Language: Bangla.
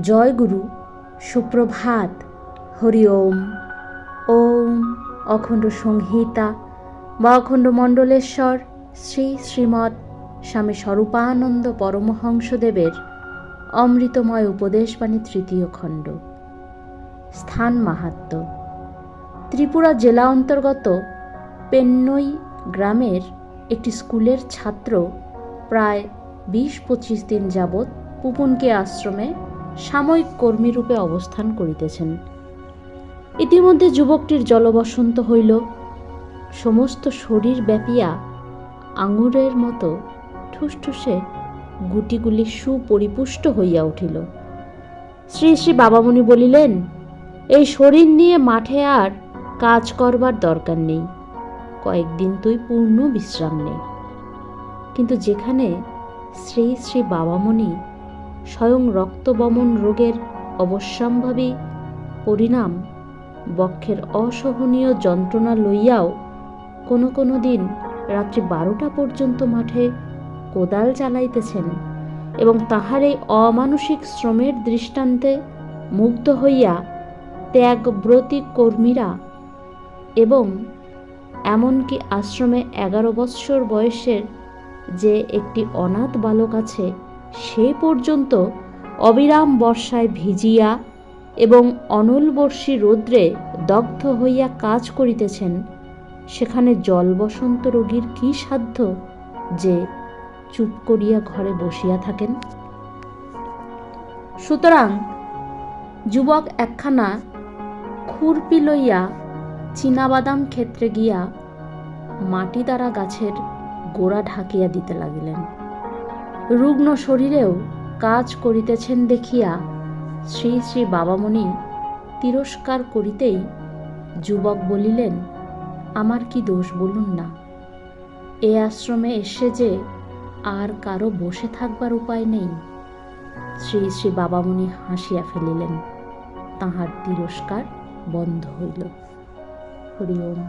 জয় গুরু সুপ্রভাত, হরি ওম। ওম অখণ্ড সংহিতা, বা অখণ্ড মণ্ডলেশ্বর, শ্রী শ্রীমৎ স্বামী স্বরূপানন্দ পরমহংসদেবের অমৃতময় উপদেশবাণী তৃতীয় খণ্ড। স্থান মাহাত্ম্য। ত্রিপুরা জেলা অন্তর্গত পেন্নই গ্রামের একটি স্কুলের ছাত্র প্রায় বিশ পঁচিশ দিন যাবৎ পুপুনকে আশ্রমে সাময়িক কর্মীরূপে অবস্থান করিতেছেন। ইতিমধ্যে যুবকটির জলবসন্ত হইল। সমস্ত শরীর ব্যাপিয়া আঙুরের মতো ঠুসঠুসে গুটিগুলি সুপরিপুষ্ট হইয়া উঠিল। শ্রী শ্রী বাবামণি বলিলেন, এই শরীর নিয়ে মাঠে আর কাজ করবার দরকার নেই। কয়েকদিন তুই পূর্ণ বিশ্রাম নে। কিন্তু যেখানে শ্রী শ্রী বাবামণি স্বয়ং রক্তবমন রোগের অবশ্যম্ভাবী পরিণাম বক্ষের অসহনীয় যন্ত্রণা লইয়াও কোনো কোনো দিন রাত্রি বারোটা পর্যন্ত মাঠে কোদাল চালাইতেছেন এবং তাহার এই অমানসিক শ্রমের দৃষ্টান্তে মুগ্ধ হইয়া ত্যাগব্রতী কর্মীরা এবং এমনকি আশ্রমে এগারো বৎসর বয়সের যে একটি অনাথ বালক আছে সে পর্যন্ত অবিরাম বর্ষায় ভিজিয়া এবং অনলবর্ষী রৌদ্রে দগ্ধ হইয়া কাজ করিতেছেন, সেখানে জল বসন্ত রোগীর কি সাধ্য যে চুপ করিয়া ঘরে বসিয়া থাকেন? সুতরাং যুবক একখানা খুরপি লইয়া চীনাবাদাম ক্ষেত্রে গিয়া মাটি দ্বারা গাছের গোড়া ঢাকিয়া দিতে লাগিলেন। রুগ্ন শরীরেও কাজ করিতেছেন দেখিয়া শ্রী শ্রী বাবামণি তিরস্কার করিতেই যুবক বলিলেন, আমার কি দোষ বলুন না। এ আশ্রমে এসে যে আর কারও বসে থাকবার উপায় নেই। শ্রী শ্রী বাবামণি হাসিয়া ফেলিলেন। তাহার তিরস্কার বন্ধ হইল। হরি ওম